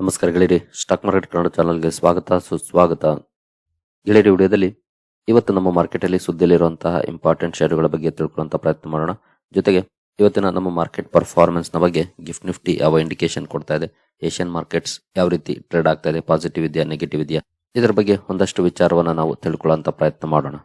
ನಮಸ್ಕಾರ ಗೆಳೆಯರಿ stock market Kannada ಚಾನಲ್ಗೆ ಸ್ವಾಗತ, ಸುಸ್ವಾಗತ. ಗೆಳೆಯರಿ, ವಿಡಿಯೋದಲ್ಲಿ ಇವತ್ತು ನಮ್ಮ ಮಾರ್ಕೆಟಲ್ಲಿ ಸುದ್ದಿಯಲ್ಲಿರುವಂತಹ ಇಂಪಾರ್ಟೆಂಟ್ ಶೇರುಗಳ ಬಗ್ಗೆ ತಿಳ್ಕೊಳ್ಳುವಂತ ಪ್ರಯತ್ನ ಮಾಡೋಣ. ಜೊತೆಗೆ ಇವತ್ತಿನ ನಮ್ಮ ಮಾರ್ಕೆಟ್ ಪರ್ಫಾರ್ಮೆನ್ಸ್ನ ಬಗ್ಗೆ ಗಿಫ್ಟ್ ನಿಫ್ಟಿ ಯಾವ ಇಂಡಿಕೇಶನ್ ಕೊಡ್ತಾ ಇದೆ ಏಷ್ಯನ್ ಮಾರ್ಕೆಟ್ಸ್ ಯಾವ ರೀತಿ ಟ್ರೇಡ್ ಆಗ್ತಾ ಇದೆ ಪಾಸಿಟಿವ್ ಇದೆಯಾ ನೆಗೆಟಿವ್ ಇದೆಯಾ, ಇದರ ಬಗ್ಗೆ ಒಂದಷ್ಟು ವಿಚಾರವನ್ನ ನಾವು ತಿಳ್ಕೊಳ್ಳುವಂತ ಪ್ರಯತ್ನ ಮಾಡೋಣ.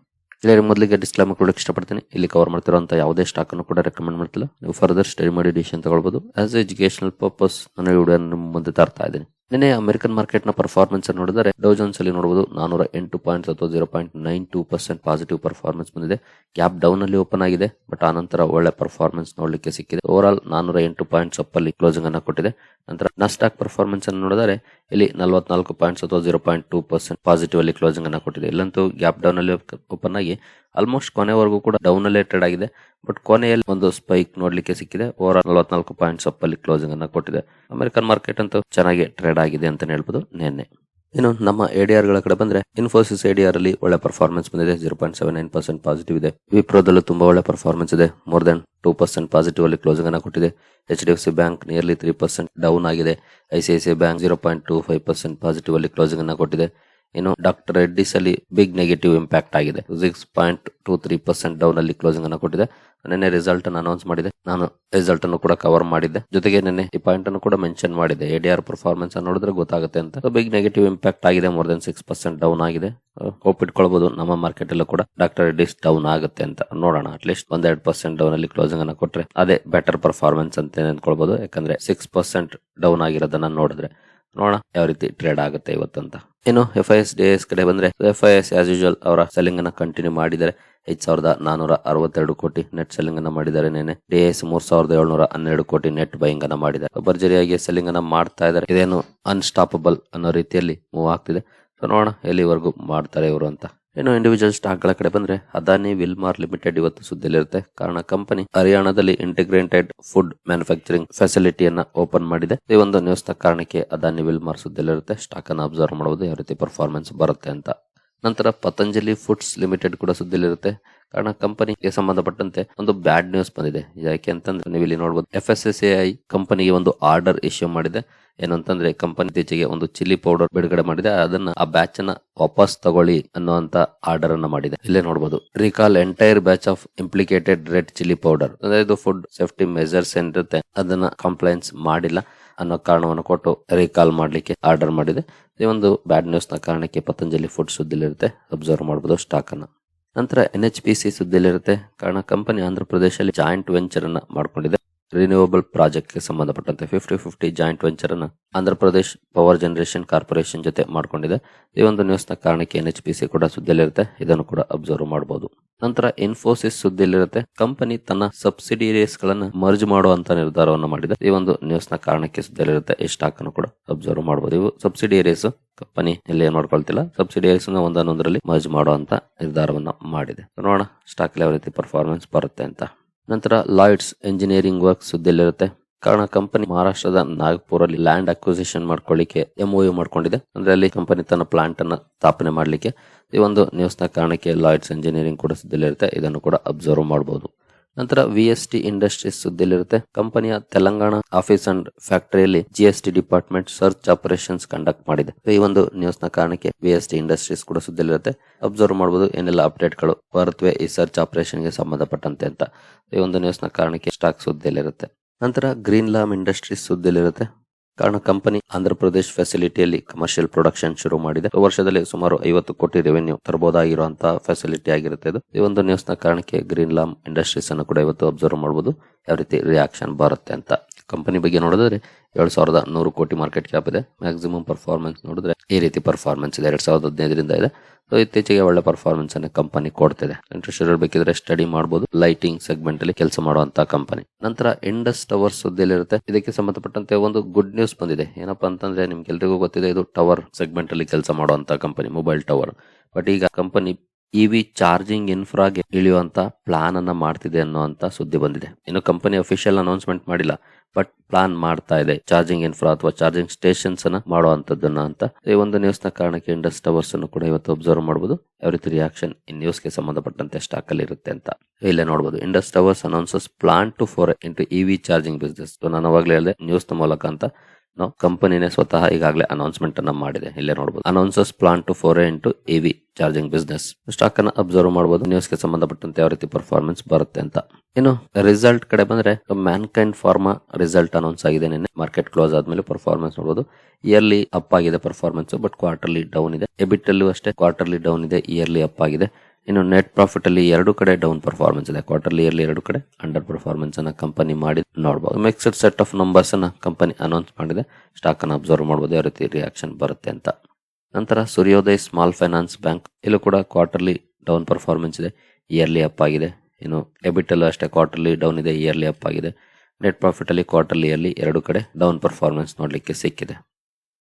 ಗೆಳೆಯರಿ ಮೊದಲಿಗೆ ಡಿಸ್ಕ್ಲೈಮರ್ ಕೊಡಕ್ಕೆ ಇಷ್ಟಪಡ್ತೀನಿ ಇಲ್ಲಿ ಕವರ್ ಮಾಡ್ತಿರುವಂತಹ ಯಾವುದೇ ಸ್ಟಾಕನ್ನು ಕೂಡ ರೆಕಮೆಂಡ್ ಮಾಡ್ತಿಲ್ಲ. ನೀವು ಫರ್ದರ್ ಸ್ಟಡಿ ಮಾಡಿ ಡಿಸಿಷನ್ ತಗೊಳ್ಬೋದು. ಆಸ್ ಎಜುಕೇಶನಲ್ ಪರ್ಪಸ್ ನಾನು ವಿಡಿಯೋ ಮುಂದೆ ತರ್ತಾ ಇದ್ದೀನಿ. ನಿನ್ನೆ ಅಮೆರಿಕನ್ ಮಾರ್ಕೆಟ್ನ ಪರ್ಫಾರ್ಮೆನ್ಸ್ ಅನ್ನು ನೋಡಿದರೆ ಡೌಜನ್ಸ್ ಅಲ್ಲಿ ನೋಡಬಹುದು ನಾನೂರ ಎಂಟು ಪಾಯಿಂಟ್ ಅಥವಾ zero point nine two percent positive performance ಬಂದಿದೆ. ಗ್ಯಾಪ್ ಡೌನ್ ಅಲ್ಲಿ ಓಪನ್ ಆಗಿದೆ ಬಟ್ ಆನಂತರ ಒಳ್ಳೆ ಪರ್ಫಾರ್ಮೆನ್ಸ್ ನೋಡಲಿಕ್ಕೆ ಸಿಕ್ಕಿದೆ. ಓವರ್ ಆಲ್ ನಾನೂರ ಎಂಟು ಪಾಯಿಂಟ್ಸ್ ಅಪ್ ಅಲ್ಲಿ ಕ್ಲೋಸಿಂಗ್ ಅನ್ನು ಕೊಟ್ಟಿದೆ. ನಂತರ ನಸ್ಟಾಕ್ ಪರ್ಫಾರ್ಮೆನ್ಸ್ ಅನ್ನು ನೋಡಿದರೆ, ಇಲ್ಲಿ ನಲವತ್ನಾಲ್ಕು ಪಾಯಿಂಟ್ಸ್ ಅಥವಾ zero point two percent positive ಅಲ್ಲಿ ಕ್ಲೋಸಿಂಗ್ ಅನ್ನು ಕೊಟ್ಟಿದೆ. ಇಲ್ಲಂತೂ ಗ್ಯಾಪ್ ಡೌನ್ ಅಲ್ಲಿ ಓಪನ್ ಆಗಿ ಆಲ್ಮೋಸ್ಟ್ ಕೊನೆವರೆಗೂ ಕೂಡ ಡೌನ್ ಅಲ್ಲೇ ಟ್ರೇಡ್ ಆಗಿದೆ ಬಟ್ ಕೊನೆಯಲ್ಲಿ ಒಂದು ಸ್ಪೈಕ್ ನೋಡ್ಲಿಕ್ಕೆ ಸಿಕ್ಕಿದೆ ಓವರ್ ನಲವತ್ನಾಲ್ಕು ಪಾಯಿಂಟ್ಸ್ ಅಪ್ ಅಲ್ಲಿ ಕ್ಲೋಸಿಂಗ್ ಅನ್ನ ಕೊಟ್ಟಿದೆ ಅಮೆರಿಕನ್ ಮಾರ್ಕೆಟ್ ಅಂತೂ ಚೆನ್ನಾಗಿ ಟ್ರೇಡ್ ಆಗಿದೆ ಅಂತ ಹೇಳ್ಬೋದು ನಿನ್ನೆ ಇನ್ನು ನಮ್ಮ ಎಡಿಆರ್ಗಳ ಕಡೆ ಬಂದ್ರೆ ಇನ್ಫೋಸಿಸ್ ಎಡಿಆರ್ ಅಲ್ಲಿ ಒಳ್ಳೆ ಪರ್ಫಾರ್ಮೆನ್ಸ್ ಬಂದಿದೆ zero point seven nine percent positive ಇದೆ ವಿಪ್ರೋದಲ್ಲೂ ತುಂಬಾ ಒಳ್ಳೆ ಪರ್ಫಾರ್ಮೆನ್ಸ್ ಇದೆ more than two percent positive ಅಲ್ಲಿ ಕ್ಲೋಸಿಂಗ್ ಅನ್ನ ಕೊಟ್ಟಿದೆ H D F C bank nearly three percent down ಆಗಿದೆ I C I C bank zero point two five percent positive ಅಲ್ಲಿ ಕ್ಲೋಸಿಂಗ್ ಅನ್ನ ಕೊಟ್ಟಿದೆ ಇನ್ನು ಡಾಕ್ಟರ್ ರೆಡ್ಡಿಸ್ ಅಲ್ಲಿ ಬಿಗ್ ನೆಗೆಟಿವ್ ಇಂಪ್ಯಾಕ್ಟ್ ಆಗಿದೆ. Six point two three percent down ಅಲ್ಲಿ closing ಅನ್ನು ಕೊಟ್ಟಿದೆ. ನಿನ್ನೆ ರಿಸಲ್ಟ್ ಅನ್ನು ಅನೌನ್ಸ್ ಮಾಡಿದೆ. ನಾನು ರಿಸಲ್ಟ್ ಅನ್ನು ಕೂಡ ಕವರ್ ಮಾಡಿದ್ದೆ. ಜೊತೆಗೆ ನಿನ್ನೆ ಈ ಪಾಯಿಂಟ್ ಅನ್ನು ಕೂಡ ಮೆನ್ಷನ್ ಮಾಡಿದೆ. ಎಡಿಆರ್ ಪರ್ಫಾರ್ಮೆನ್ಸ್ ಅನ್ನು ನೋಡಿದ್ರೆ ಗೊತ್ತಾಗುತ್ತೆ ಅಂತ. ಬಿಗ್ ನೆಗೆಟಿವ್ ಇಂಪ್ಯಾಕ್ಟ್ ಆಗಿದೆ. More than six percent down ಆಗಿದೆ. ಹೋಪ್ ಇಟ್ಕೊಳ್ಬಹುದು ನಮ್ಮ ಮಾರ್ಕೆಟ್ ಅಲ್ಲೂ ಕೂಡ ಡಾಕ್ಟರ್ ರೆಡ್ಡಿಸ್ ಡೌನ್ ಆಗುತ್ತೆ ಅಂತ ನೋಡೋಣ. ಅಟ್ಲೀಸ್ಟ್ ಒಂದೆರಡು ಪರ್ಸೆಂಟ್ ಡೌನ್ ಅಲ್ಲಿ ಕ್ಲೋಸಿಂಗ್ ಅನ್ನು ಕೊಟ್ಟರೆ ಅದೇ ಬೆಟರ್ ಪರ್ಫಾರ್ಮೆನ್ಸ್ ಅಂತ ಅನ್ಕೊಳ್ಬಹುದು ಯಾಕಂದ್ರೆ ಸಿಕ್ಸ್ ಪರ್ಸೆಂಟ್ ಡೌನ್ ಆಗಿರೋದನ್ನ ನೋಡಿದ್ರೆ ನೋಡೋಣ ಯಾವ ರೀತಿ ಟ್ರೇಡ್ ಆಗುತ್ತೆ ಇವತ್ತಂತ. ಇನ್ನು F I S D S ಕಡೆ ಬಂದ್ರೆ F I S as usual ಅವರ ಸೆಲ್ಲಿಂಗ್ ಅನ್ನ ಕಂಟಿನ್ಯೂ ಮಾಡಿದರೆ ಐದ್ ಸಾವಿರದ ನಾನೂರ ಅರವತ್ತೆರಡು ಕೋಟಿ ನೆಟ್ ಸೆಲ್ಲಿಂಗ್ ಅನ್ನ ಮಾಡಿದ್ದಾರೆ ನೆನೆ ಡಿ ಎಸ್ ಮೂರ್ ಸಾವಿರದ ಏಳ್ನೂರ ಹನ್ನೆರಡು ಕೋಟಿ ನೆಟ್ ಬೈಂಗ್ ಅನ್ನ ಮಾಡಿದ್ದಾರೆ. ಭರ್ಜರಿಯಾಗಿ ಸೆಲ್ಲಿಂಗ್ ಅನ್ನ ಮಾಡ್ತಾ ಇದ್ದಾರೆ. ಇದೇನು ಅನ್ಸ್ಟಾಪಬಲ್ ಅನ್ನೋ ರೀತಿಯಲ್ಲಿ ಮೂವ್ ಆಗ್ತಿದೆ. ಸೊ ನೋಡೋಣ ಎಲ್ಲಿವರೆಗೂ ಮಾಡ್ತಾರೆ ಇವರು ಅಂತ. ಇನ್ನು ಇಂಡಿವಿಜುವಲ್ ಸ್ಟಾಕ್ಗಳ ಕಡೆ ಬಂದ್ರೆ ಅದಾನಿ ವಿಲ್ಮಾರ್ ಲಿಮಿಟೆಡ್ ಇವತ್ತು ಸುದ್ದಿಯಲ್ಲಿರುತ್ತೆ. ಕಾರಣ ಕಂಪನಿ ಹರಿಯಾಣದಲ್ಲಿ ಇಂಟಿಗ್ರೇಟೆಡ್ ಫುಡ್ ಮ್ಯಾನುಫ್ಯಾಕ್ಚರಿಂಗ್ ಫೆಸಿಲಿಟಿಯನ್ನ ಓಪನ್ ಮಾಡಿದೆ. ಈ ಒಂದು ನ್ಯೂಸ್ನ ಕಾರಣಕ್ಕೆ ಅದಾನಿ ವಿಲ್ಮಾರ್ ಸುದ್ದಿಯಲ್ಲಿರುತ್ತೆ. ಸ್ಟಾಕ್ ಅನ್ನು ಅಬ್ಸರ್ವ್ ಮಾಡಬಹುದು ಯಾವ ರೀತಿ ಪರ್ಫಾರ್ಮೆನ್ಸ್ ಬರುತ್ತೆ ಅಂತ. ನಂತರ ಪತಂಜಲಿ ಫುಡ್ಸ್ ಲಿಮಿಟೆಡ್ ಕೂಡ ಸುದ್ದಿಲಿರುತ್ತೆ. ಕಾರಣ ಕಂಪನಿಗೆ ಸಂಬಂಧಪಟ್ಟಂತೆ ಒಂದು ಬ್ಯಾಡ್ ನ್ಯೂಸ್ ಬಂದಿದೆ. ಯಾಕೆ ಅಂತಂದ್ರೆ ನೀವು ಇಲ್ಲಿ ನೋಡಬಹುದು ಎಫ್ ಎಸ್ ಎಸ್ ಐ ಕಂಪನಿಗೆ ಒಂದು ಆರ್ಡರ್ ಇಶ್ಯೂ ಮಾಡಿದೆ. ಏನು ಅಂತಂದ್ರೆ, ಕಂಪನಿ ಇತ್ತೀಚೆಗೆ ಒಂದು ಚಿಲ್ಲಿ ಪೌಡರ್ ಬಿಡುಗಡೆ ಮಾಡಿದೆ. ಅದನ್ನ ಆ ಬ್ಯಾಚ್ ಅನ್ನ ವಾಪಸ್ ತಗೊಳ್ಳಿ ಅನ್ನುವಂತ ಆರ್ಡರ್ ಅನ್ನ ಮಾಡಿದೆ. ಇಲ್ಲೇ ನೋಡಬಹುದು recall entire batch of implicated red chilli powder ಅಂದ್ರೆ ಇದು ಫುಡ್ ಸೇಫ್ಟಿ ಮೆಜರ್ಸ್ ಏನಿರುತ್ತೆ, ಅದನ್ನ ಕಂಪ್ಲೈಂಟ್ಸ್ ಮಾಡಿಲ್ಲ. ಅನ್ನೋ ಕಾರಣವನ್ನು ಕೊಟ್ಟು ರೀಕಾಲ್ ಮಾಡಲಿಕ್ಕೆ ಆರ್ಡರ್ ಮಾಡಿದೆ. ಈ ಒಂದು ಬ್ಯಾಡ್ ನ್ಯೂಸ್ನ ಕಾರಣಕ್ಕೆ ಪತಂಜಲಿ ಫುಡ್ ಸುದ್ದಿಲಿರುತ್ತೆ. ಅಬ್ಸರ್ವ್ ಮಾಡಬಹುದು ಸ್ಟಾಕ್ ಅನ್ನ. ನಂತರ ಎನ್ ಎಚ್ ಪಿ ಸಿ ಸುದ್ದಿಲಿರುತ್ತೆ. ಕಾರಣ ಕಂಪನಿ ಆಂಧ್ರ ಪ್ರದೇಶದಲ್ಲಿ ಜಾಯಿಂಟ್ ವೆಂಚರ್ ಅನ್ನ ಮಾಡ್ಕೊಂಡಿದೆ. ರಿನ್ಯೂವಬಲ್ ಪ್ರಾಜೆಕ್ಟ್ಗೆ ಸಂಬಂಧಪಟ್ಟಂತೆ ಫಿಫ್ಟಿ ಫಿಫ್ಟಿ ಜಾಯಿಂಟ್ ವೆಂಚರ್ ಅನ್ನು Andhra Pradesh power generation corporation ಜೊತೆ ಮಾಡಿಕೊಂಡಿದೆ. ಈ ಒಂದು ನ್ಯೂಸ್ನ ಕಾರಣಕ್ಕೆ ಎನ್ ಪಿ ಸಿ ಕೂಡ ಸುದ್ದಿಯಲ್ಲಿರುತ್ತೆ. ಇದನ್ನು ಕೂಡ ಅಬ್ಸರ್ವ್ ಮಾಡಬಹುದು ನಂತರ ಇನ್ಫೋಸಿಸ್ ಸುದ್ದಿಯಲ್ಲಿರುತ್ತೆ. ಕಂಪನಿ ತನ್ನ ಸಬ್ಸಿಡಿಯರೀಸ್ ಗಳನ್ನ ಮರ್ಜ್ ಮಾಡುವಂತ ನಿರ್ಧಾರವನ್ನು ಮಾಡಿದೆ. ಈ ಒಂದು ನ್ಯೂಸ್ನ ಕಾರಣಕ್ಕೆ ಸುದ್ದಿಯಲ್ಲಿರುತ್ತೆ. ಈ ಸ್ಟಾಕ್ ಅನ್ನು ಕೂಡ ಅಬ್ಸರ್ವ್ ಮಾಡಬಹುದು ಇವು ಸಬ್ಸಿಡಿಯರೀಸ್ ಕಂಪನಿ ಇಲ್ಲಿ ಏನ್ ಮಾಡ್ಕೊಳ್ತಿಲ್ಲ. ಸಬ್ಸಿಡಿಯರೀಸ್ ಒಂದನ್ನೊಂದರಲ್ಲಿ ಮರ್ಜ್ ಮಾಡುವಂತ ನಿರ್ಧಾರವನ್ನ ಮಾಡಿದೆ. ನೋಡೋಣ ಸ್ಟಾಕ್ ಯಾವ ರೀತಿ ಪರ್ಫಾರ್ಮೆನ್ಸ್ ಬರುತ್ತೆ ಅಂತ. ನಂತರ ಲಾಯ್ಡ್ಸ್ ಎಂಜಿನಿಯರಿಂಗ್ ವರ್ಕ್ ಸುದ್ದಿಯಲ್ಲಿರುತ್ತೆ. ಕಾರಣ ಕಂಪನಿ ಮಹಾರಾಷ್ಟ್ರದ ನಾಗಪುರಲ್ಲಿ ಲ್ಯಾಂಡ್ ಅಕ್ವಿಸಿಷನ್ ಮಾಡ್ಕೊಳ್ಳಿಕ್ಕೆ ಎಂಒಯು ಮಾಡ್ಕೊಂಡಿದೆ. ಅಂದ್ರೆ ಅಲ್ಲಿ ಕಂಪನಿ ತನ್ನ ಪ್ಲಾಂಟ್ ಅನ್ನ ಸ್ಥಾಪನೆ ಮಾಡಲಿಕ್ಕೆ. ಈ ಒಂದು ನ್ಯೂಸ್ನ ಕಾರಣಕ್ಕೆ ಲಾಯ್ಡ್ಸ್ ಎಂಜಿನಿಯರಿಂಗ್ ಕೂಡ ಸುದ್ದಿಯಲ್ಲಿರುತ್ತೆ. ಇದನ್ನು ಕೂಡ ಅಬ್ಸರ್ವ್ ಮಾಡಬಹುದು ನಂತರ ವಿ ಎಸ್ ಟಿ ಇಂಡಸ್ಟ್ರೀಸ್ ಸುದ್ದಿಯಲ್ಲಿರುತ್ತೆ. ಕಂಪನಿಯ Telangana office and ಫ್ಯಾಕ್ಟರಿಯಲ್ಲಿ G S T department search operations conduct ಮಾಡಿದೆ. ಈ ಒಂದು ನ್ಯೂಸ್ನ ಕಾರಣಕ್ಕೆ ವಿ ಎಸ್ ಟಿ ಇಂಡಸ್ಟ್ರೀಸ್ ಕೂಡ ಸುದ್ದಿಯಲ್ಲಿರುತ್ತೆ. ಅಬ್ಸರ್ವ್ ಮಾಡಬಹುದು ಏನೆಲ್ಲ ಅಪ್ಡೇಟ್ಗಳು ಬರುತ್ತವೆ ಈ ಸರ್ಚ್ ಆಪರೇಷನ್ಗೆ ಸಂಬಂಧಪಟ್ಟಂತೆ ಅಂತ. ಈ ಒಂದು ನ್ಯೂಸ್ನ ಕಾರಣಕ್ಕೆ ಸ್ಟಾಕ್ ಸುದ್ದಿಯಲ್ಲಿರುತ್ತೆ. ನಂತರ ಗ್ರೀನ್ ಲಾಮ್ ಇಂಡಸ್ಟ್ರೀಸ್ ಸುದ್ದಿಯಲ್ಲಿರುತ್ತೆ. ಕಾರಣ ಕಂಪನಿ ಆಂಧ್ರ ಪ್ರದೇಶ್ ಫೆಸಿಲಿಟಿಯಲ್ಲಿ ಕಮರ್ಷಿಯಲ್ ಪ್ರೊಡಕ್ಷನ್ ಶುರು ಮಾಡಿದೆ. ವರ್ಷದಲ್ಲಿ ಸುಮಾರು ಐವತ್ತು ಕೋಟಿ ರೆವೆನ್ಯೂ ತರಬಹುದಾಗಿರುವಂತಹ ಫೆಸಿಲಿಟಿ ಆಗಿರುತ್ತೆ ಇದು. ಈ ಒಂದು ನ್ಯೂಸ್ನ ಕಾರಣಕ್ಕೆ ಗ್ರೀನ್ ಲಾಮ್ ಇಂಡಸ್ಟ್ರೀಸ್ ಅನ್ನು ಕೂಡ ಇವತ್ತು ಅಬ್ಸರ್ವ್ ಮಾಡಬಹುದು ಯಾವ ರೀತಿ ರಿಯಾಕ್ಷನ್ ಬರುತ್ತೆ ಅಂತ. ಕಂಪನಿ ಬಗ್ಗೆ ನೋಡಿದ್ರೆ ಎರಡು ಸಾವಿರದ ನೂರು ಕೋಟಿ ಮಾರ್ಕೆಟ್ ಕ್ಯಾಪ್ ಇದೆ. ಮ್ಯಾಕ್ಸಿಮಮ್ ಪರ್ಫಾರ್ಮೆನ್ಸ್ ನೋಡಿದ್ರೆ ಈ ರೀತಿ ಪರ್ಫಾರ್ಮೆನ್ಸ್ ಇದೆ. ಎರಡು ಸಾವಿರದ ಹದಿನೈದರಿಂದ ಇದೆ. ಸೊ ಇತ್ತೀಚೆಗೆ ಒಳ್ಳೆ ಪರ್ಫಾರ್ಮೆನ್ಸ್ ಅನ್ನ ಕಂಪನಿ ಕೊಡ್ತಿದೆ. ಇಂಟ್ರೆಸ್ಟ್ ಇರಬೇಕಿದ್ರೆ ಸ್ಟಡಿ ಮಾಡಬಹುದು ಲೈಟಿಂಗ್ ಸೆಗ್ಮೆಂಟ್ ಅಲ್ಲಿ ಕೆಲಸ ಮಾಡುವಂತಹ ಕಂಪನಿ ನಂತರ ಇಂಡಸ್ ಟವರ್ ಸುದ್ದಿಯಲ್ಲಿರುತ್ತೆ. ಇದಕ್ಕೆ ಸಂಬಂಧಪಟ್ಟಂತೆ ಒಂದು ಗುಡ್ ನ್ಯೂಸ್ ಬಂದಿದೆ. ಏನಪ್ಪಾ ಅಂತಂದ್ರೆ ನಿಮ್ಗೆಲ್ರಿಗೂ ಗೊತ್ತಿದೆ, ಇದು ಟವರ್ ಸೆಗ್ಮೆಂಟ್ ಅಲ್ಲಿ ಕೆಲಸ ಮಾಡುವಂತಹ ಕಂಪನಿ ಮೊಬೈಲ್ ಟವರ್ ಬಟ್ ಈಗ ಕಂಪನಿ ಇವಿ ಚಾರ್ಜಿಂಗ್ ಇನ್ಫ್ರಾಗೆ ಇಳಿಯುವಂತ ಪ್ಲಾನ್ ಅನ್ನ ಮಾಡ್ತಿದೆ ಅನ್ನುವಂತ ಸುದ್ದಿ ಬಂದಿದೆ. ಇನ್ನು ಕಂಪನಿ ಅಫಿಷಿಯಲ್ ಅನೌನ್ಸ್ಮೆಂಟ್ ಮಾಡಿಲ್ಲ ಬಟ್ ಪ್ಲಾನ್ ಮಾಡ್ತಾ ಇದೆ. ಚಾರ್ಜಿಂಗ್ ಇನ್ಫ್ರಾ ಅಥವಾ ಚಾರ್ಜಿಂಗ್ ಸ್ಟೇಷನ್ಸ್ ಅನ್ನ ಮಾಡುವಂತದ್ದನ್ನ ಅಂತ. ಈ ಒಂದು ನ್ಯೂಸ್ನ ಕಾರಣಕ್ಕೆ ಇಂಡಸ್ ಟವರ್ಸ್ ಅನ್ನು ಕೂಡ ಇವತ್ತು ಅಬ್ಸರ್ವ್ ಮಾಡಬಹುದು ಯಾವ ರಿಯಾಕ್ಷನ್ ಈ ನ್ಯೂಸ್ಗೆ ಸಂಬಂಧಪಟ್ಟಂತೆ ಸ್ಟಾಕ್ ಅಲ್ಲಿ ಇರುತ್ತೆ ಅಂತ. ಇಲ್ಲೇ ನೋಡಬಹುದು Indus Towers announces plan to foray into EV charging business ನಾನು ಅವಾಗಲೇ ಹೇಳಿದೆ ನ್ಯೂಸ್ನ ಮೂಲಕ ಅಂತ. ನಾವು ಕಂಪನಿನೇ ಸ್ವತಃ ಈಗಾಗಲೇ ಅನೌನ್ಸ್ಮೆಂಟ್ ಅನ್ನ ಮಾಡಿದೆ. ಇಲ್ಲೇ ನೋಡಬಹುದು announces plan to foray into EV charging business stock ಅನ್ನ ಅಬ್ಸರ್ವ್ ಮಾಡಬಹುದು ನ್ಯೂಸ್ಗೆ ಸಂಬಂಧಪಟ್ಟಂತೆ ಯಾವ ರೀತಿ ಪರ್ಫಾರ್ಮೆನ್ಸ್ ಬರುತ್ತೆ ಅಂತ. ಇನ್ನು ರಿಸಲ್ಟ್ ಕಡೆ ಬಂದ್ರೆ Mankind pharma result announce ಆಗಿದೆ ನಿನ್ನೆ. ಮಾರ್ಕೆಟ್ ಕ್ಲೋಸ್ ಆದ್ಮೇಲೆ ಪರ್ಫಾರ್ಮೆನ್ಸ್ ನೋಡಬಹುದು ಇಯರ್ಲಿ ಅಪ್ ಆಗಿದೆ ಪರ್ಫಾರ್ಮೆನ್ಸ್ ಬಟ್ ಕ್ವಾರ್ಟರ್ಲಿ ಡೌನ್ ಇದೆ. ಎಬಿಟ್ ಅಲ್ಲೂ ಅಷ್ಟೇ ಕ್ವಾರ್ಟರ್ಲಿ ಡೌನ್ ಇದೆ ಇಯರ್ಲಿ ಅಪ್ ಆಗಿದೆ. ಇನ್ನು ನೆಟ್ ಪ್ರಾಫಿಟ್ ಅಲ್ಲಿ ಎರಡು ಕಡೆ ಡೌನ್ ಪರ್ಫಾರ್ಮೆನ್ಸ್ ಇದೆ. ಕ್ವಾರ್ಟರ್ಲಿ ಇಯರ್ಲಿ ಎರಡು ಕಡೆ ಅಂಡರ್ ಪರ್ಫಾರ್ಮೆನ್ಸ್ ಅನ್ನ ಕಂಪನಿ ಮಾಡಿ ನೋಡಬಹುದು ಮಿಕ್ಸ್ಡ್ ಸೆಟ್ ಆಫ್ ನಂಬರ್ಸ್ ಅನ್ನ ಕಂಪನಿ ಅನೌನ್ಸ್ ಮಾಡಿದೆ. ಸ್ಟಾಕ್ ಅನ್ನು ಅಬ್ಸರ್ವ್ ಮಾಡಬಹುದು ಯಾವ ರೀತಿ ರಿಯಾಕ್ಷನ್ ಬರುತ್ತೆ ಅಂತ. ನಂತರ ಸೂರ್ಯೋದಯ ಸ್ಮಾಲ್ ಫೈನಾನ್ಸ್ ಬ್ಯಾಂಕ್ ಇಲ್ಲೂ ಕೂಡ ಕ್ವಾರ್ಟರ್ಲಿ ಡೌನ್ ಪರ್ಫಾರ್ಮೆನ್ಸ್ ಇದೆ. ಇಯರ್ಲಿ ಅಪ್ ಆಗಿದೆ. ಇನ್ನು ಎಬಿಟ್ ಅಲ್ಲೂ ಅಷ್ಟೇ ಕ್ವಾರ್ಟರ್ಲಿ ಡೌನ್ ಇದೆ. ಇಯರ್ಲಿ ಅಪ್ ಆಗಿದೆ. ನೆಟ್ ಪ್ರಾಫಿಟ್ ಅಲ್ಲಿ ಕ್ವಾರ್ಟರ್ಲಿ ಇಯರ್ಲಿ ಎರಡು ಕಡೆ ಡೌನ್ ಪರ್ಫಾರ್ಮೆನ್ಸ್ ನೋಡಲಿಕ್ಕೆ ಸಿಕ್ಕಿದೆ.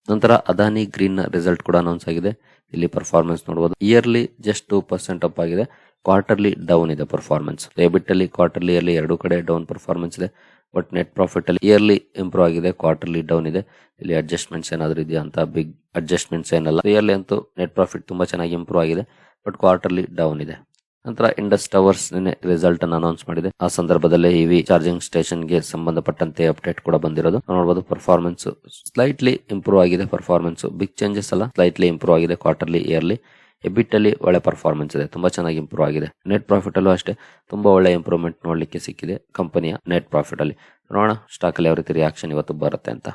ನಂತರ ಅದಾನಿ ಗ್ರೀನ್ ರಿಸಲ್ಟ್ ಕೂಡ ಅನೌನ್ಸ್ ಆಗಿದೆ. ಇಲ್ಲಿ ಪರ್ಫಾರ್ಮೆನ್ಸ್ ನೋಡಬಹುದು yearly just two percent up ಆಗಿದೆ. ಕ್ವಾರ್ಟರ್ಲಿ ಡೌನ್ ಇದೆ ಪರ್ಫಾರ್ಮೆನ್ಸ್ ಎಬಿಟ್ ಅಲ್ಲಿ ಕ್ವಾರ್ಟರ್ಲಿ ಇಯರ್ಲಿ ಎರಡು ಕಡೆ ಡೌನ್ ಪರ್ಫಾರ್ಮೆನ್ಸ್ ಇದೆ. ಬಟ್ ನೆಟ್ ಪ್ರಾಫಿಟ್ ಅಲ್ಲಿ ಇಯರ್ಲಿ ಇಂಪ್ರೂವ್ ಆಗಿದೆ ಕ್ವಾರ್ಟರ್ಲಿ ಡೌನ್ ಇದೆ. ಇಲ್ಲಿ ಅಡ್ಜಸ್ಟ್ಮೆಂಟ್ಸ್ ಏನಾದರೂ ಇದೆಯಾ ಅಂತ? ಬಿಗ್ ಅಡ್ಜಸ್ಟ್ಮೆಂಟ್ಸ್ ಏನಲ್ಲ. ಇಯರ್ಲಿ ಅಂತೂ ನೆಟ್ ಪ್ರಾಫಿಟ್ ತುಂಬಾ ಚೆನ್ನಾಗಿ ಇಂಪ್ರೂವ್ ಆಗಿದೆ. ಬಟ್ ಕ್ವಾರ್ಟರ್ಲಿ ಡೌನ್ ಇದೆ. ನಂತರ ಇಂಡಸ್ ಟವರ್ಸ್ ನಿನ್ನೆ ರಿಸಲ್ಟ್ ಅನ್ನು ಅನೌನ್ಸ್ ಮಾಡಿದೆ. ಆ ಸಂದರ್ಭದಲ್ಲಿ ಇವಿ ಚಾರ್ಜಿಂಗ್ ಸ್ಟೇಷನ್ಗೆ ಸಂಬಂಧಪಟ್ಟಂತೆ ಅಪ್ಡೇಟ್ ಕೂಡ ಬಂದಿರೋದು. ನೋಡಬಹುದು ಪರ್ಫಾರ್ಮೆನ್ಸ್ ಸ್ಲೈಟ್ಲಿ ಇಂಪ್ರೂವ್ ಆಗಿದೆ. ಪರ್ಫಾರ್ಮೆನ್ಸ್ ಬಿಗ್ ಚೇಂಜಸ್ ಅಲ್ಲ ಸ್ಲೈಟ್ಲಿ ಇಂಪ್ರೂವ್ ಆಗಿದೆ ಕ್ವಾರ್ಟರ್ಲಿ ಇಯರ್ಲಿ ಎಬಿಟ್ ಅಲ್ಲಿ ಒಳ್ಳೆ ಪರ್ಫಾರ್ಮೆನ್ಸ್ ಇದೆ. ತುಂಬಾ ಚೆನ್ನಾಗಿ ಇಂಪ್ರೂವ್ ಆಗಿದೆ. ನೆಟ್ ಪ್ರಾಫಿಟ್ ಅಲ್ಲೂ ಅಷ್ಟೇ ತುಂಬಾ ಒಳ್ಳೆ ಇಂಪ್ರೂವ್ಮೆಂಟ್ ನೋಡ್ಲಿಕ್ಕೆ ಸಿಕ್ಕಿದೆ ಕಂಪನಿಯ ನೆಟ್ ಪ್ರಾಫಿಟ್ ಅಲ್ಲಿ. ನೋಡೋಣ ಸ್ಟಾಕ್ ಅಲ್ಲಿ ಯಾವ ರೀತಿ ರಿಯಾಕ್ಷನ್ ಇವತ್ತು ಬರುತ್ತೆ ಅಂತ.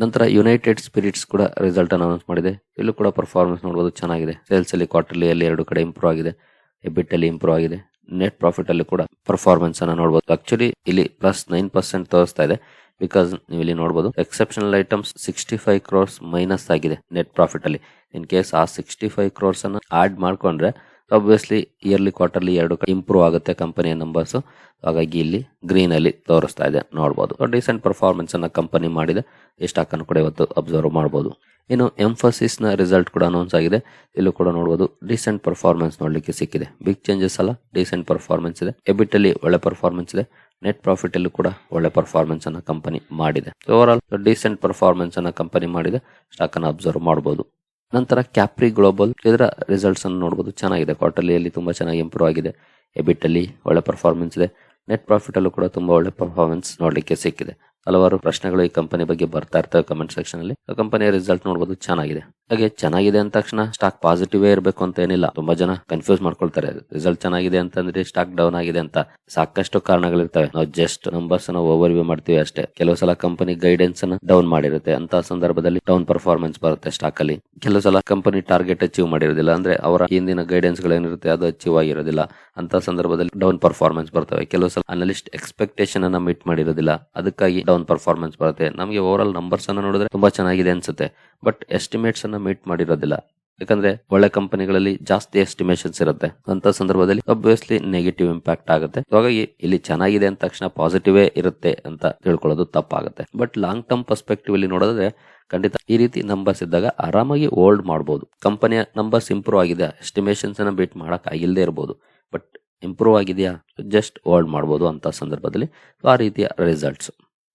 ನಂತರ ಯುನೈಟೆಡ್ ಸ್ಪಿರಿಟ್ಸ್ ಕೂಡ ರಿಸಲ್ಟ್ ಅನೌನ್ಸ್ ಮಾಡಿದೆ. ಇಲ್ಲೂ ಕೂಡ ಪರ್ಫಾರ್ಮೆನ್ಸ್ ನೋಡಬಹುದು ಚೆನ್ನಾಗಿದೆ. ಸೇಲ್ಸ್ ಅಲ್ಲಿ ಕ್ವಾರ್ಟರ್ಲಿ ಅಲ್ಲಿ ಎರಡು ಕಡೆ ಇಂಪ್ರೂವ್ ಆಗಿದೆ. ಎಬಿಟ್ ಅಲ್ಲಿ ಇಂಪ್ರೂವ್ ಆಗಿದೆ. ನೆಟ್ ಪ್ರಾಫಿಟ್ ಅಲ್ಲಿ ಕೂಡ ಪರ್ಫಾರ್ಮೆನ್ಸ್ ಅನ್ನ ನೋಡಬಹುದು ಆಕ್ಚುಲಿ ಇಲ್ಲಿ ಪ್ಲಸ್ ನೈನ್ ಪರ್ಸೆಂಟ್ ತೋರಿಸ್ತಾ ಇದೆ. ಬಿಕಾಸ್ ನೀವು ಇಲ್ಲಿ ನೋಡಬಹುದು exceptional items sixty five crores minus ಆಗಿದೆ ನೆಟ್ ಪ್ರಾಫಿಟ್ ಅಲ್ಲಿ. ಇನ್ ಕೇಸ್ ಆ ಸಿಕ್ಸ್ಟಿ ಫೈವ್ ಕ್ರೋರ್ಸ್ ಅನ್ನ ಆಡ್ ಮಾಡ್ಕೊಂಡ್ರೆ ಅಬ್ವಿಯಸ್ಲಿ ಇಯರ್ಲಿ ಕ್ವಾರ್ಟರ್ಲಿ ಎರಡು ಇಂಪ್ರೂವ್ ಆಗುತ್ತೆ ಕಂಪನಿಯ ನಂಬರ್ಸ್ ಹಾಗಾಗಿ ಇಲ್ಲಿ ಗ್ರೀನ್ ಅಲ್ಲಿ ತೋರಿಸ್ತಾ ಇದೆ. ನೋಡಬಹುದು ರೀಸೆಂಟ್ ಪರ್ಫಾರ್ಮೆನ್ಸ್ ಅನ್ನ ಕಂಪನಿ ಮಾಡಿದೆ. ಈ ಸ್ಟಾಕ್ ಅನ್ನು ಕೂಡ ಇವತ್ತು ಅಬ್ಸರ್ವ್ ಮಾಡಬಹುದು ಇನ್ನು ಎಂಫಸಿಸ್ನ ರಿಸಲ್ಟ್ ಕೂಡ ಅನೌನ್ಸ್ ಆಗಿದೆ. ಇಲ್ಲೂ ಕೂಡ ನೋಡಬಹುದು ರೀಸೆಂಟ್ ಪರ್ಫಾರ್ಮೆನ್ಸ್ ನೋಡ್ಲಿಕ್ಕೆ ಸಿಕ್ಕಿದೆ. ಬಿಗ್ ಚೇಂಜಸ್ ಅಲ್ಲ ರೀಸೆಂಟ್ ಪರ್ಫಾರ್ಮೆನ್ಸ್ ಇದೆ. ಎಬಿಟ್ ಅಲ್ಲಿ ಒಳ್ಳೆ ಪರ್ಫಾರ್ಮೆನ್ಸ್ ಇದೆ. ನೆಟ್ ಪ್ರಾಫಿಟ್ ಅಲ್ಲಿ ಕೂಡ ಒಳ್ಳೆ ಪರ್ಫಾರ್ಮೆನ್ಸ್ ಅನ್ನ ಕಂಪನಿ ಮಾಡಿದೆ. ಓವರ್ ಆಲ್ ಡೀಸೆಂಟ್ ಪರ್ಫಾರ್ಮೆನ್ಸ್ ಅನ್ನ ಕಂಪನಿ ಮಾಡಿದೆ. ಸ್ಟಾಕ್ ಅನ್ನು ಅಬ್ಸರ್ವ್ ಮಾಡಬಹುದು ನಂತರ ಕ್ಯಾಪ್ರಿ ಗ್ಲೋಬಲ್ ಇದರ ರಿಸಲ್ಟ್ಸ್ ಅನ್ನು ನೋಡಬಹುದು ಚೆನ್ನಾಗಿದೆ. ಕ್ವಾರ್ಟರ್ಲಿಯಲ್ಲಿ ತುಂಬಾ ಚೆನ್ನಾಗಿ ಇಂಪ್ರೂವ್ ಆಗಿದೆ. ಎಬಿಟ್ ಅಲ್ಲಿ ಒಳ್ಳೆ ಪರ್ಫಾರ್ಮೆನ್ಸ್ ಇದೆ. ನೆಟ್ ಪ್ರಾಫಿಟ್ ಅಲ್ಲೂ ಕೂಡ ತುಂಬಾ ಒಳ್ಳೆ ಪರ್ಫಾರ್ಮೆನ್ಸ್ ನೋಡಲಿಕ್ಕೆ ಸಿಕ್ಕಿದೆ. ಹಲವಾರು ಪ್ರಶ್ನೆಗಳು ಈ ಕಂಪನಿ ಬಗ್ಗೆ ಬರ್ತಾ ಇರ್ತವೆ ಕಮೆಂಟ್ ಸೆಕ್ಷನ್ ಅಲ್ಲಿ. ಕಂಪನಿಯ ರಿಸಲ್ಟ್ ನೋಡಬಹುದು ಚೆನ್ನಾಗಿದೆ. ಹಾಗೆ ಚೆನ್ನಾಗಿದೆ ಅಂದ ತಕ್ಷಣ ಸ್ಟಾಕ್ ಪಾಸಿಟಿವ್ ಇರಬೇಕು ಅಂತ ಏನಿಲ್ಲ. ತುಂಬಾ ಜನ ಕನ್ಫ್ಯೂಸ್ ಮಾಡ್ಕೊಳ್ತಾರೆ. ರಿಸಲ್ಟ್ ಚೆನ್ನಾಗಿದೆ ಅಂತಂದ್ರೆ ಸ್ಟಾಕ್ ಡೌನ್ ಆಗಿದೆ ಅಂತ ಸಾಕಷ್ಟು ಕಾರಣಗಳಿರ್ತವೆ. ನಾವು ಜಸ್ಟ್ ನಂಬರ್ಸ್ ಅನ್ನ ಓವರ್ ವ್ಯೂ ಮಾಡ್ತೀವಿ ಅಷ್ಟೇ. ಕೆಲವು ಸಲ ಕಂಪನಿ ಗೈಡೆನ್ಸ್ ಅನ್ನ ಡೌನ್ ಮಾಡಿರುತ್ತೆ. ಅಂತ ಸಂದರ್ಭದಲ್ಲಿ ಡೌನ್ ಪರ್ಫಾರ್ಮೆನ್ಸ್ ಬರುತ್ತೆ ಸ್ಟಾಕ್ ಅಲ್ಲಿ. ಕೆಲವು ಸಲ ಕಂಪನಿ ಟಾರ್ಗೆಟ್ ಅಚೀವ್ ಮಾಡಿರೋದಿಲ್ಲ. ಅಂದ್ರೆ ಅವರ ಹಿಂದಿನ ಗೈಡೆನ್ಸ್ ಗಳೇನಿರುತ್ತೆ ಅದು ಅಚೀವ್ ಆಗಿರೋದಿಲ್ಲ. ಅಂತ ಸಂದರ್ಭದಲ್ಲಿ ಡೌನ್ ಪರ್ಫಾರ್ಮೆನ್ಸ್ ಬರ್ತವೆ. ಕೆಲವು ಸಲ ಅನಲಿಸ್ಟ್ ಎಕ್ಸ್ಪೆಕ್ಟೇಷನ್ ಅನ್ನ ಮೀಟ್ ಮಾಡಿರೋದಿಲ್ಲ. ಅದಕ್ಕಾಗಿ ಡೌನ್ ಪರ್ಫಾರ್ಮೆನ್ಸ್ ಬರುತ್ತೆ. ನಮಗೆ ಓವರ್ ಆಲ್ ನಂಬರ್ಸ್ ಅನ್ನ ನೋಡಿದ್ರೆ ತುಂಬಾ ಚೆನ್ನಾಗಿದೆ ಅನ್ಸುತ್ತೆ. ಬಟ್ ಎಸ್ಟಿಮೇಟ್ಸ್ ಅನ್ನ ಮೀಟ್ ಮಾಡಿರೋದಿಲ್ಲ. ಯಾಕಂದ್ರೆ ಒಳ್ಳೆ ಕಂಪನಿಗಳಲ್ಲಿ ಜಾಸ್ತಿ ಎಸ್ಟಿಮೇಷನ್ಸ್ ಇರುತ್ತೆ. ಅಂತ ಸಂದರ್ಭದಲ್ಲಿ ಅಬ್ವಿಯಸ್ಲಿ ನೆಗೆಟಿವ್ ಇಂಪ್ಯಾಕ್ಟ್ ಆಗುತ್ತೆ. ಹಾಗಾಗಿ ಇಲ್ಲಿ ಚೆನ್ನಾಗಿದೆ ಅಂದ ತಕ್ಷಣ ಪಾಸಿಟಿವ್ ಇರುತ್ತೆ ಅಂತ ತಿಳ್ಕೊಳ್ಳೋದು ತಪ್ಪಾಗುತ್ತೆ. ಬಟ್ ಲಾಂಗ್ ಟರ್ಮ್ ಪರ್ಸ್ಪೆಕ್ಟಿವ್ ಅಲ್ಲಿ ನೋಡಿದ್ರೆ ಖಂಡಿತ ಈ ರೀತಿ ನಂಬರ್ಸ್ ಇದ್ದಾಗ ಆರಾಮಾಗಿ ಹೋಲ್ಡ್ ಮಾಡಬಹುದು ಕಂಪನಿಯ ನಂಬರ್ಸ್ ಇಂಪ್ರೂವ್ ಆಗಿದೆ. ಎಸ್ಟಿಮೇಷನ್ಸ್ ಅನ್ನ ಬೀಟ್ ಮಾಡಕ್ ಆಗಿಲ್ಲದೆ ಇರಬಹುದು ಬಟ್ ಇಂಪ್ರೂವ್ ಆಗಿದೆಯಾ? ಜಸ್ಟ್ ಹೋಲ್ಡ್ ಮಾಡಬಹುದು ಅಂತ ಸಂದರ್ಭದಲ್ಲಿ ಆ ರೀತಿಯ ರಿಸಲ್ಟ್ಸ್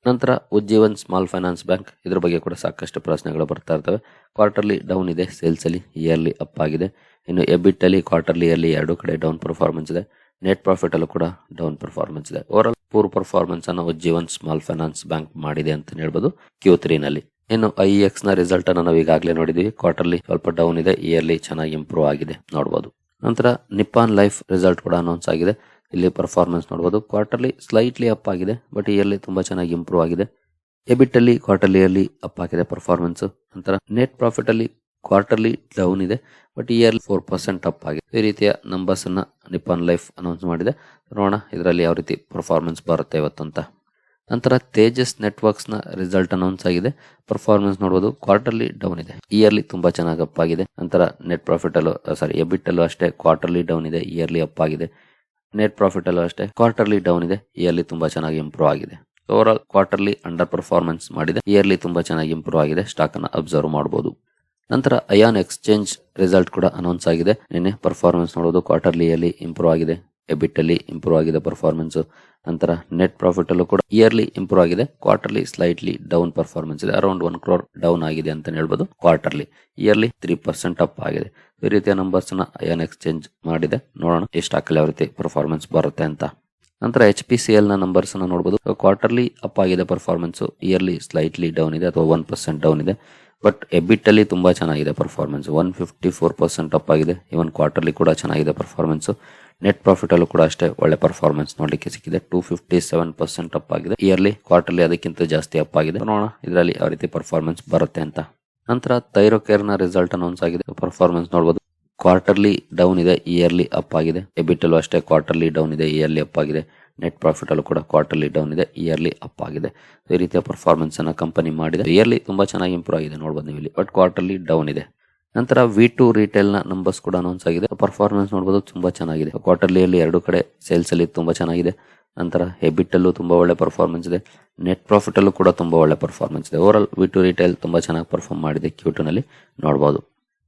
ನಂತರ ಉಜ್ಜೀವನ್ ಸ್ಮಾಲ್ ಫೈನಾನ್ಸ್ ಬ್ಯಾಂಕ್ ಇದ್ರ ಬಗ್ಗೆ ಕೂಡ ಸಾಕಷ್ಟು ಪ್ರಶ್ನೆಗಳು ಬರ್ತಾ ಇರ್ತವೆ. ಕ್ವಾರ್ಟರ್ಲಿ ಡೌನ್ ಇದೆ ಸೇಲ್ಸ್ ಅಲ್ಲಿ ಇಯರ್ಲಿ ಅಪ್ ಆಗಿದೆ. ಇನ್ನು ಎಬಿಟ್ ಅಲ್ಲಿ ಕ್ವಾರ್ಟರ್ಲಿ ಇಯರ್ಲಿ ಎರಡು ಕಡೆ ಡೌನ್ ಪರ್ಫಾರ್ಮೆನ್ಸ್ ಇದೆ. ನೆಟ್ ಪ್ರಾಫಿಟ್ ಅಲ್ಲೂ ಕೂಡ ಡೌನ್ ಪರ್ಫಾರ್ಮೆನ್ಸ್ ಇದೆ. ಓವರ್ ಆಲ್ ಪೂರ್ ಪರ್ಫಾರ್ಮೆನ್ಸ್ ಅನ್ನು ಉಜ್ಜೀವನ್ ಸ್ಮಾಲ್ ಫೈನಾನ್ಸ್ ಬ್ಯಾಂಕ್ ಮಾಡಿದೆ ಅಂತ ಹೇಳ್ಬೋದು ಕ್ಯೂ ತ್ರೀ ನಲ್ಲಿ. ಇನ್ನು ಐ ಎಕ್ಸ್ನ ರಿಸಲ್ಟ್ ಅನ್ನು ನಾವು ಈಗಾಗಲೇ ನೋಡಿದೀವಿ. ಕ್ವಾರ್ಟರ್ಲಿ ಸ್ವಲ್ಪ ಡೌನ್ ಇದೆ ಇಯರ್ಲಿ ಚೆನ್ನಾಗಿ ಇಂಪ್ರೂವ್ ಆಗಿದೆ ನೋಡಬಹುದು ನಂತರ ನಿಪ್ಪಾನ್ ಲೈಫ್ ರಿಸಲ್ಟ್ ಕೂಡ ಅನೌನ್ಸ್ ಆಗಿದೆ. ಇಲ್ಲಿ ಪರ್ಫಾರ್ಮೆನ್ಸ್ ನೋಡಬಹುದು ಕ್ವಾರ್ಟರ್ಲಿ ಸ್ಲೈಟ್ಲಿ ಅಪ್ ಆಗಿದೆ ಬಟ್ ಇಯರ್ಲಿ ತುಂಬಾ ಚೆನ್ನಾಗಿ ಇಂಪ್ರೂವ್ ಆಗಿದೆ. ಎಬಿಟ್ ಅಲ್ಲಿ ಕ್ವಾರ್ಟರ್ಲಿ ಅಲ್ಲಿ ಅಪ್ ಆಗಿದೆ ಪರ್ಫಾರ್ಮೆನ್ಸ್ ನಂತರ ನೆಟ್ ಪ್ರಾಫಿಟ್ ಅಲ್ಲಿ ಕ್ವಾರ್ಟರ್ಲಿ ಡೌನ್ ಇದೆ but yearly four percent up ಆಗಿದೆ. ಈ ರೀತಿಯ ನಂಬರ್ಸ್ ಅನ್ನ ನಿಪ್ಪಾನ್ ಲೈಫ್ ಅನೌನ್ಸ್ ಮಾಡಿದೆ. ನೋಡೋಣ ಇದರಲ್ಲಿ ಯಾವ ರೀತಿ ಪರ್ಫಾರ್ಮೆನ್ಸ್ ಬರುತ್ತೆ ಇವತ್ತು ಅಂತ ನಂತರ ತೇಜಸ್ ನೆಟ್ವರ್ಕ್ಸ್ನ ರಿಸಲ್ಟ್ ಅನೌನ್ಸ್ ಆಗಿದೆ. ಪರ್ಫಾರ್ಮೆನ್ಸ್ ನೋಡಬಹುದು ಕ್ವಾರ್ಟರ್ಲಿ ಡೌನ್ ಇದೆ. ಇಯರ್ಲಿ ತುಂಬಾ ಚೆನ್ನಾಗಿ ಅಪ್ ಆಗಿದೆ. ನಂತರ ನೆಟ್ ಪ್ರಾಫಿಟ್ ಅಲ್ಲೂ ಸಾರಿ ಎಬಿಟ್ ಅಲ್ಲೂ ಅಷ್ಟೇ ಕ್ವಾರ್ಟರ್ಲಿ ಡೌನ್ ಇದೆ ಇಯರ್ಲಿ ಅಪ್ ಆಗಿದೆ. ನೆಟ್ ಪ್ರಾಫಿಟ್ ಅಲ್ಲೂ ಅಷ್ಟೇ ಕ್ವಾರ್ಟರ್ಲಿ ಡೌನ್ ಇದೆ ಇಯರ್ಲಿ ತುಂಬಾ ಚೆನ್ನಾಗಿ ಇಂಪ್ರೂವ್ ಆಗಿದೆ. Over all quarterly under performance ಮಾಡಿದೆ. ಇಯರ್ಲಿ ತುಂಬಾ ಚೆನ್ನಾಗಿ ಇಂಪ್ರೂವ್ ಆಗಿದೆ. ಸ್ಟಾಕ್ ಅನ್ನು ಅಬ್ಸರ್ವ್ ಮಾಡಬಹುದು ನಂತರ ಅಯಾನ್ ಎಕ್ಸ್ಚೇಂಜ್ ರಿಸಲ್ಟ್ ಕೂಡ ಅನೌನ್ಸ್ ಆಗಿದೆ. ನಿನ್ನೆ ಪರ್ಫಾರ್ಮೆನ್ಸ್ ನೋಡೋದು ಕ್ವಾರ್ಟರ್ಲಿಯಲ್ಲಿ ಇಂಪ್ರೂವ್ ಆಗಿದೆ. ಎಬಿಟ್ ಅಲ್ಲಿ ಇಂಪ್ರೂವ್ ಆಗಿದೆ ಪರ್ಫಾರ್ಮೆನ್ಸ್ ನಂತರ ನೆಟ್ ಪ್ರಾಫಿಟ್ ಅಲ್ಲೂ ಕೂಡ ಇಯರ್ಲಿ ಇಂಪ್ರೂವ್ ಆಗಿದೆ. ಕ್ವಾರ್ಟರ್ಲಿ ಸ್ಲೈಟ್ಲಿ ಡೌನ್ ಪರ್ಫಾರ್ಮೆನ್ಸ್ ಇದೆ. ಅರೌಂಡ್ ಒನ್ ಕ್ರೋರ್ ಡೌನ್ ಆಗಿದೆ ಅಂತ ಹೇಳ್ಬೋದು. Quarterly yearly three percent up ಆಗಿದೆ. ಈ ರೀತಿಯ ನಂಬರ್ಸ್ನ ಅಯಾನ್ ಎಕ್ಸ್ಚೇಂಜ್ ಮಾಡಿದೆ. ನೋಡೋಣ ಈ ಸ್ಟಾಕ್ ಯಾವ ರೀತಿ ಪರ್ಫಾರ್ಮೆನ್ಸ್ ಬರುತ್ತೆ ಅಂತ. ನಂತರ ಎಚ್ ಪಿ ಸಿ ಎಲ್ನ ನಂಬರ್ಸ್ನ ನೋಡಬಹುದು ಕ್ವಾರ್ಟರ್ಲಿ ಅಪ್ ಆಗಿದೆ ಪರ್ಫಾರ್ಮೆನ್ಸ್ ಇಯರ್ಲಿ ಸ್ಲೈಟ್ಲಿ ಡೌನ್ ಇದೆ ಅಥವಾ ಒನ್ ಪರ್ಸೆಂಟ್ ಡೌನ್ ಇದೆ. ಬಟ್ ಎಬಿಟ್ ಅಲ್ಲಿ ತುಂಬಾ ಚೆನ್ನಾಗಿದೆ performance one fifty four percent up ಆಗಿದೆ. ಇವನ್ ಕ್ವಾರ್ಟರ್ಲಿ ಕೂಡ ಚೆನ್ನಾಗಿದೆ ಪರ್ಫಾರ್ಮೆನ್ಸ್ ನೆಟ್ ಪ್ರಾಫಿಟ್ ಅಲ್ಲೂ ಕೂಡ ಅಷ್ಟೇ ಒಳ್ಳೆ ಪರ್ಫಾರ್ಮೆನ್ಸ್ ನೋಡಲಿಕ್ಕೆ ಸಿಕ್ಕಿದೆ. Two fifty seven percent up ಆಗಿದೆ. ಇಯರ್ಲಿ ಕ್ವಾರ್ಟರ್ಲಿ ಅದಕ್ಕಿಂತ ಜಾಸ್ತಿ ಅಪ್ ಆಗಿದೆ. ನೋಡೋಣ, ಇದರಲ್ಲಿ ಯಾವ ರೀತಿ ಪರ್ಫಾರ್ಮೆನ್ಸ್ ಬರುತ್ತೆ ಅಂತ. ನಂತರ ಥೈರೋಕೇರ್ನ ರಿಸಲ್ಟ್ ಅನೌನ್ಸ್ ಆಗಿದೆ. ಪರ್ಫಾರ್ಮೆನ್ಸ್ ನೋಡಬಹುದು ಕ್ವಾರ್ಟರ್ಲಿ ಡೌನ್ ಇದೆ ಇಯರ್ಲಿ ಅಪ್ ಆಗಿದೆ. ಎಬಿಟ್ ಅಲ್ಲೂ ಅಷ್ಟೇ ಕ್ವಾರ್ಟರ್ಲಿ ಡೌನ್ ಇದೆ ಇಯರ್ಲಿ ಅಪ್ ಆಗಿದೆ. ನೆಟ್ ಪ್ರಾಫಿಟ್ ಅಲ್ಲೂ ಕೂಡ ಕ್ವಾರ್ಟರ್ಲಿ ಡೌನ್ ಇದೆ ಇಯರ್ಲಿ ಅಪ್ ಆಗಿದೆ. ಈ ರೀತಿಯ ಪರ್ಫಾರ್ಮೆನ್ಸ್ ಅನ್ನ ಕಂಪನಿ ಮಾಡಿದೆ. ಇಯರ್ಲಿ ತುಂಬಾ ಚೆನ್ನಾಗಿ ಇಂಪ್ರೂವ್ ಆಗಿದೆ ನೋಡಬಹುದು ನೀವು ಇಲ್ಲಿ. ಬಟ್ ಕ್ವಾರ್ಟರ್ಲಿ ಡೌನ್ ಇದೆ. ನಂತರ ವಿ ಟು ರಿಟೇಲ್ನ ನಂಬರ್ಸ್ ಕೂಡ ಅನೌನ್ಸ್ ಆಗಿದೆ. ಪರ್ಫಾರ್ಮೆನ್ಸ್ ನೋಡಬಹುದು ತುಂಬಾ ಚೆನ್ನಾಗಿದೆ. ಕ್ವಾರ್ಟರ್ಲಿ ಅಲ್ಲಿ ಎರಡು ಕಡೆ ಸೇಲ್ಸ್ ಅಲ್ಲಿ ತುಂಬಾ ಚೆನ್ನಾಗಿದೆ. ನಂತರ ಹೆಬಿಟ್ ಅಲ್ಲೂ ತುಂಬಾ ಒಳ್ಳೆ ಪರ್ಫಾರ್ಮೆನ್ಸ್ ಇದೆ. ನೆಟ್ ಪ್ರಾಫಿಟ್ ಅಲ್ಲೂ ಕೂಡ ತುಂಬಾ ಒಳ್ಳೆ ಪರ್ಫಾರ್ಮೆನ್ಸ್ ಇದೆ. Over all V two retail ತುಂಬಾ ಚೆನ್ನಾಗಿ ಪರ್ಫಾರ್ಮ್ ಮಾಡಿದೆ ಕ್ಯೂಟು ನಲ್ಲಿ. ನೋಡಬಹುದು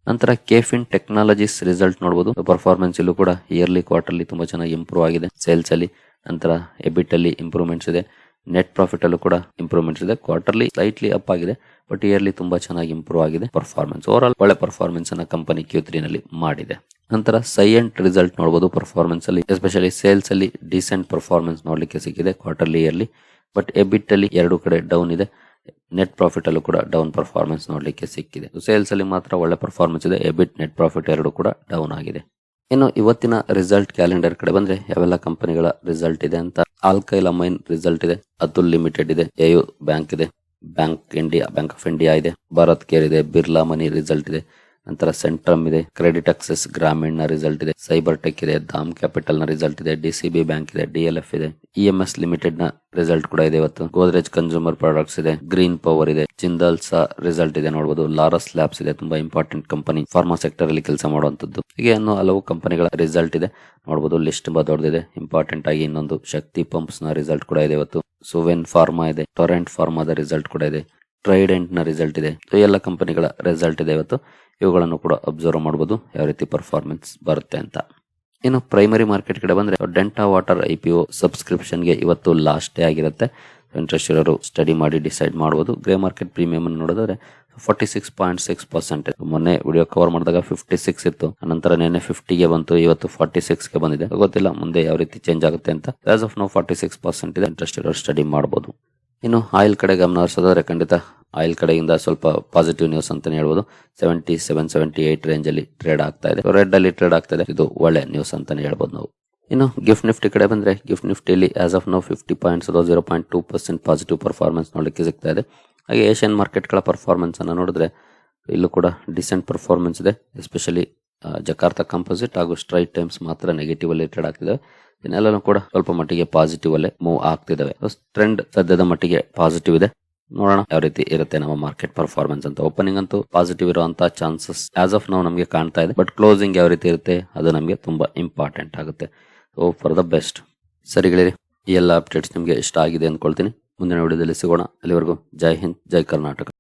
ನಂತರ ಕೇಫಿನ್ ಟೆಕ್ನಾಲಜೀಸ್ ರಿಸಲ್ಟ್ ನೋಡಬಹುದು ಪರ್ಫಾರ್ಮೆನ್ಸ್ ಇಲ್ಲೂ ಕೂಡ ಇಯರ್ಲಿ ಕ್ವಾರ್ಟರ್ಲಿ ತುಂಬಾ ಚೆನ್ನಾಗಿ ಇಂಪ್ರೂವ್ ಆಗಿದೆ. ಸೇಲ್ಸ್ ಅಲ್ಲಿ ನಂತರ ಎಬಿಟ್ ಅಲ್ಲಿ ಇಂಪ್ರೂವ್ಮೆಂಟ್ಸ್ ಇದೆ. ನೆಟ್ ಪ್ರಾಫಿಟ್ ಅಲ್ಲೂ ಕೂಡ ಇಂಪ್ರೂವ್ಮೆಂಟ್ಸ್ ಇದೆ. ಕ್ವಾರ್ಟರ್ಲಿ ಸ್ಲೈಟ್ಲಿ ಅಪ್ ಆಗಿದೆ ಬಟ್ ಇಯರ್ಲಿ ತುಂಬಾ ಚೆನ್ನಾಗಿ ಇಂಪ್ರೂವ್ ಆಗಿದೆ ಪರ್ಫಾರ್ಮೆನ್ಸ್ ಓವರ್ ಆಲ್ ಒಳ್ಳೆ ಪರ್ಫಾರ್ಮೆನ್ಸ್ ಅನ್ನ ಕಂಪನಿ ಕ್ಯೂ ತ್ರೀ ನಲ್ಲಿ ಮಾಡಿದೆ. ನಂತರ ಸೈಯಂಟ್ ರಿಸಲ್ಟ್ ನೋಡಬಹುದು ಪರ್ಫಾರ್ಮೆನ್ಸ್ ಅಲ್ಲಿ ಎಸ್ಪೆಷಲಿ ಸೇಲ್ಸ್ ಅಲ್ಲಿ ಡಿಸೆಂಟ್ ಪರ್ಫಾರ್ಮೆನ್ಸ್ ನೋಡ್ಲಿಕ್ಕೆ ಸಿಕ್ಕಿದೆ ಕ್ವಾರ್ಟರ್ಲಿ ಇಯರ್ಲಿ ಬಟ್ ಎಬಿಟ್ ಅಲ್ಲಿ ಎರಡು ಕಡೆ ಡೌನ್ ಇದೆ. ನೆಟ್ ಪ್ರಾಫಿಟ್ ಅಲ್ಲೂ ಕೂಡ ಡೌನ್ ಪರ್ಫಾರ್ಮೆನ್ಸ್ ನೋಡ್ಲಿಕ್ಕೆ ಸಿಕ್ಕಿದೆ. ಸೇಲ್ಸ್ ಅಲ್ಲಿ ಮಾತ್ರ ಒಳ್ಳೆ ಪರ್ಫಾರ್ಮೆನ್ಸ್ ಇದೆ. ಎಬಿಟ್ ನೆಟ್ ಪ್ರಾಫಿಟ್ ಎರಡು ಕೂಡ ಡೌನ್ ಆಗಿದೆ. ಇನ್ನು ಇವತ್ತಿನ ರಿಸಲ್ಟ್ ಕ್ಯಾಲೆಂಡರ್ ಕಡೆ ಬಂದ್ರೆ ಯಾವೆಲ್ಲ ಕಂಪನಿಗಳ ರಿಸಲ್ಟ್ ಇದೆ ಅಂತ ಆಲ್ಕೈಲ್ ಅಮೈನ್ ರಿಸಲ್ಟ್ ಇದೆ ಅತುಲ್ ಲಿಮಿಟೆಡ್ ಇದೆ ಎಯು ಬ್ಯಾಂಕ್ ಇದೆ bank India bank of India ಇದೆ ಭಾರತ್ ಕೇರ್ ಇದೆ ಬಿರ್ಲಾ ಮನಿ ರಿಸಲ್ಟ್ ಇದೆ. ನಂತರ ಸೆಂಟ್ರಮ್ ಇದೆ, ಕ್ರೆಡಿಟ್ ಅಕ್ಸೆಸ್ ಗ್ರಾಮೀಣ್ನ ರಿಸಲ್ಟ್ ಇದೆ, ಸೈಬರ್ ಟೆಕ್ ಇದೆ, ದಾಮ್ ಕ್ಯಾಪಿಟಲ್ನ ರಿಸಲ್ಟ್ ಇದೆ, ಡಿಸಿಬಿ ಬ್ಯಾಂಕ್ ಇದೆ, ಡಿಎಲ್ಎಫ್ ಇದೆ ಇಎಂಎಸ್ ಲಿಮಿಟೆಡ್ನ ರಿಸಲ್ಟ್ ಕೂಡ ಇದೆ ಇವತ್ತು. ಗೋದ್ರೇಜ್ ಕನ್ಸ್ಯೂಮರ್ ಪ್ರಾಡಕ್ಟ್ಸ್ ಇದೆ, ಗ್ರೀನ್ ಪವರ್ ಇದೆ, ಜಿಂದಾಲ್ಸ್ ರಿಸಲ್ಟ್ ಇದೆ ನೋಡಬಹುದು ಲಾರಸ್ ಲ್ಯಾಬ್ಸ್ ಇದೆ, ತುಂಬಾ ಇಂಪಾರ್ಟೆಂಟ್ ಕಂಪನಿ, ಫಾರ್ಮಾ ಸೆಕ್ಟರ್ ಅಲ್ಲಿ ಕೆಲಸ ಮಾಡುವಂತದ್ದು ಹೀಗೆ ಅನ್ನೋ ಹಲವು ಕಂಪನಿಗಳ ರಿಸಲ್ಟ್ ಇದೆ ನೋಡಬಹುದು ಲಿಸ್ಟ್ ತುಂಬಾ ದೊಡ್ಡದಿದೆ, ಇಂಪಾರ್ಟೆಂಟ್ ಆಗಿ ಇನ್ನೊಂದು ಶಕ್ತಿ ಪಂಪ್ಸ್ನ ರಿಸಲ್ಟ್ ಕೂಡ ಇದೆ ಇವತ್ತು. ಸುವೆನ್ ಫಾರ್ಮಾ ಇದೆ, ಟೊರೆಂಟ್ ಫಾರ್ಮಾದ ರಿಸಲ್ಟ್ ಕೂಡ ಇದೆ ಟ್ರೈಡೆಂಟ್ನ ರಿಸಲ್ಟ್ ಇದೆ ಎಲ್ಲ ಕಂಪನಿಗಳ ರಿಸಲ್ಟ್ ಇದೆ ಇವತ್ತು. ಇವುಗಳನ್ನು ಕೂಡ ಅಬ್ಸರ್ವ್ ಮಾಡಬಹುದು ಯಾವ ರೀತಿ ಪರ್ಫಾರ್ಮೆನ್ಸ್ ಬರುತ್ತೆ ಅಂತ. ಇನ್ನು ಪ್ರೈಮರಿ ಮಾರ್ಕೆಟ್ ಕಡೆ ಬಂದ್ರೆ Denta water I P O ಸಬ್ಸ್ಕ್ರಿಪ್ಷನ್ಗೆ ಇವತ್ತು ಲಾಸ್ಟ್ ಡೇ ಆಗಿರುತ್ತೆ. ಇಂಟ್ರೆಸ್ಟ್ ಇರೋರು ಸ್ಟಡಿ ಮಾಡಿ ಡಿಸೈಡ್ ಮಾಡಬಹುದು ಗ್ರೇ ಮಾರ್ಕೆಟ್ ಪ್ರೀಮಿಯಂ ಅನ್ನು ನೋಡಿದ್ರೆ forty six point six percent ಮೊನ್ನೆ ವಿಡಿಯೋ ಕವರ್ ಮಾಡಿದಾಗ ಫಿಫ್ಟಿ ಸಿಕ್ಸ್ ಇತ್ತು. ನಂತರ ನಿನ್ನೆ ಫಿಫ್ಟಿಗೆ ಬಂತು, ಇವತ್ತು ಫಾರ್ಟಿ ಸಿಕ್ಸ್ಗೆ ಬಂದಿದೆ. ಗೊತ್ತಿಲ್ಲ, ಮುಂದೆ ಯಾವ ರೀತಿ ಚೇಂಜ್ ಆಗುತ್ತೆ ಅಂತ. As of now forty six percent ಇದೆ. ಇಂಟ್ರೆಸ್ಟ್ ಇರೋರು ಸ್ಟಡಿ ಮಾಡಬಹುದು ಇನ್ನು ಆಯಿಲ್ ಕಡೆ ಗಮನ ಹರಿಸೋದಾದ್ರೆ ಖಂಡಿತ ಆಯಿಲ್ ಕಡೆಯಿಂದ ಸ್ವಲ್ಪ ಪಾಸಿಟಿವ್ ನ್ಯೂಸ್ ಅಂತಲೇ ಹೇಳ್ಬೋದು. Seventy seven seventy eight range ಅಲ್ಲಿ ಟ್ರೇಡ್ ಆಗ್ತಾ ಇದೆ. ರೆಡ್ ಅಲ್ಲಿ ಟ್ರೇಡ್ ಆಗ್ತಾ ಇದೆ. ಇದು ಒಳ್ಳೆ ನ್ಯೂಸ್ ಅಂತಲೇ ಹೇಳ್ಬೋದು ನಾವು. ಇನ್ನು ಗಿಫ್ಟ್ ನಿಫ್ಟಿ ಕಡೆ ಬಂದ್ರೆ gift ನಿಫ್ಟಿಯಲ್ಲಿ as of now fifty points zero point two percent positive performance ನೋಡಲಿಕ್ಕೆ ಸಿಗ್ತಾ ಇದೆ. ಹಾಗೆ ಏಷ್ಯನ್ ಮಾರ್ಕೆಟ್ಗಳ ಪರ್ಫಾರ್ಮೆನ್ಸ್ ಅನ್ನು ನೋಡಿದ್ರೆ ಇಲ್ಲೂ ಕೂಡ ಡಿಸೆಂಟ್ ಪರ್ಫಾರ್ಮೆನ್ಸ್ ಇದೆ. ಎಸ್ಪೆಷಲಿ ಜಕಾರ್ತಾ ಕಂಪೋಸಿಟ್ ಹಾಗೂ ಸ್ಟ್ರೈಟ್ ಟೈಮ್ಸ್ ಮಾತ್ರ ನೆಗೆಟಿವ್ ಅಲ್ಲಿ ಟ್ರೇಡ್ ಆಗ್ತಿದೆ. ಇನ್ನೆಲ್ಲನೂ ಕೂಡ ಸ್ವಲ್ಪ ಮಟ್ಟಿಗೆ ಪಾಸಿಟಿವ್ ಅಲ್ಲೇ ಮೂವ್ ಆಗ್ತಿದ್ದಾವೆ ಟ್ರೆಂಡ್ ಸದ್ಯದ ಮಟ್ಟಿಗೆ ಪಾಸಿಟಿವ್ ಇದೆ. ನೋಡೋಣ ಯಾವ ರೀತಿ ಇರುತ್ತೆ ನಮ್ಮ ಮಾರ್ಕೆಟ್ ಪರ್ಫಾರ್ಮೆನ್ಸ್ ಅಂತ. ಓಪನಿಂಗ್ ಅಂತೂ ಪಾಸಿಟಿವ್ ಇರುವಂತಹ ಚಾನ್ಸಸ್ ಆಸ್ ಆಫ್ ನಾವು ನಮಗೆ ಕಾಣ್ತಾ ಇದೆ. ಬಟ್ ಕ್ಲೋಸಿಂಗ್ ಯಾವ ರೀತಿ ಇರುತ್ತೆ ಅದು ನಮಗೆ ತುಂಬಾ ಇಂಪಾರ್ಟೆಂಟ್ ಆಗುತ್ತೆ. ಓ ಫಾರ್ ದ ಬೆಸ್ಟ್ ಸರಿಗಳಿರಿ ಈ ಎಲ್ಲ ಅಪ್ಡೇಟ್ಸ್ ನಿಮಗೆ ಇಷ್ಟ ಆಗಿದೆ ಅಂದ್ಕೊಳ್ತೀನಿ. ಮುಂದಿನ ವಿಡಿಯೋದಲ್ಲಿ ಸಿಗೋಣ. ಅಲ್ಲಿವರೆಗೂ ಜೈ ಹಿಂದ್, ಜೈ ಕರ್ನಾಟಕ.